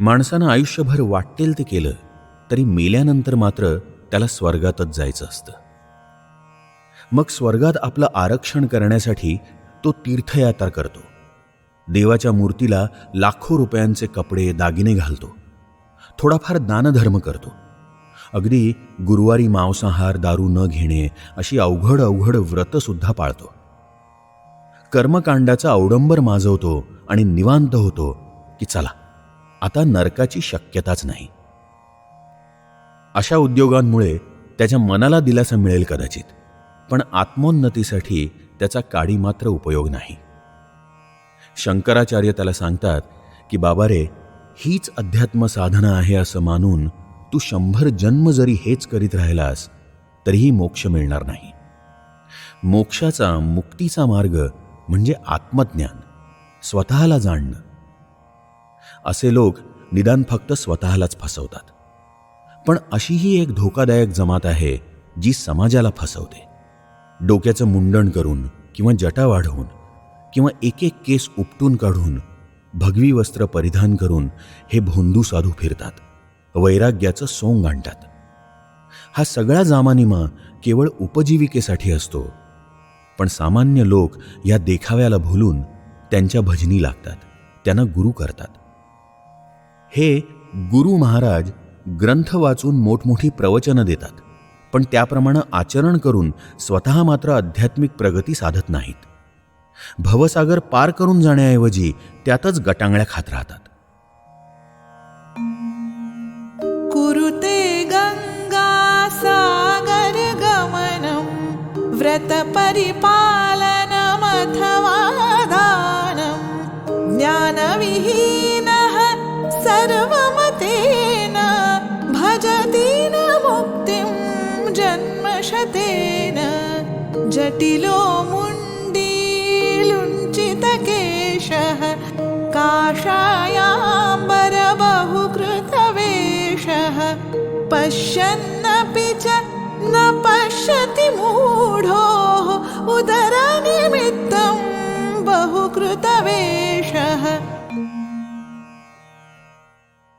माणसानं आयुष्यभर वाटेल ते केलं तरी मेल्यानंतर मात्र त्याला स्वर्गातच जायचं असतं. मग स्वर्गात आपलं आरक्षण करण्यासाठी तो तीर्थयात्रा करतो. देवाच्या मूर्तीला लाखो रुपयांचे कपडे दागिने घालतो. थोडाफार दानधर्म करतो. अगदी गुरुवारी मांसाहार दारू न घेणे अशी अवघड अवघड व्रतसुद्धा पाळतो. कर्मकांडाचा अवडंबर माजवतो आणि निवांत होतो की चला. आता नरकाची शक्यताच नाही. अशा उद्योगांमुळे त्याच्या मनाला दिलासा मिळेल कदाचित पण आत्मोन्नतीसाठी त्याचा काडी मात्र उपयोग नाही. शंकराचार्य त्याला सांगतात की बाबा रे हीच अध्यात्म साधना आहे असं मानून तू शंभर जन्म जरी हेच करीत राहिलास तरीही मोक्ष मिळणार नाही. मोक्षाचा मुक्तीचा मार्ग म्हणजे आत्मज्ञान स्वतःला जाणणं. असे लोक निदान फक्त स्वतःलाच फसवतात. पण अशी ही एक धोकादायक जमात आहे जी समाजाला फसवते. डोक्याचं मुंडण करून किंवा जटा वाढवून किंवा एक एक केस उपटून काढून भगवी वस्त्र परिधान करून हे भोंदू साधू फिरतात वैराग्याचं सोंग आणतात. हा सगळा जामानिमा केवळ उपजीविकेसाठी असतो पण सामान्य लोक या देखाव्याला भुलून त्यांच्या भजनी लागतात त्यांना गुरु करतात. हे गुरु महाराज ग्रंथ वाचून मोठमोठी प्रवचनं देतात पण त्याप्रमाणे आचरण करून स्वतः मात्र आध्यात्मिक प्रगती साधत नाहीत. भवसागर पार करून जाण्याऐवजी त्यातच गटांगळ्या खात राहतात. कुरुते गंगा सागर गमनं व्रतपरिपालनमथवा दानं ज्ञानविही सर्वमतेन भजति न मुक्तिं जन्मशतेन जटिलो मुण्डीलुञ्चितकेशः काषायाम्बरबहुकृतवेषः पश्यन्नपि च न पश्यति मूढोः उदरनिमित्तं बहुकृतवेषः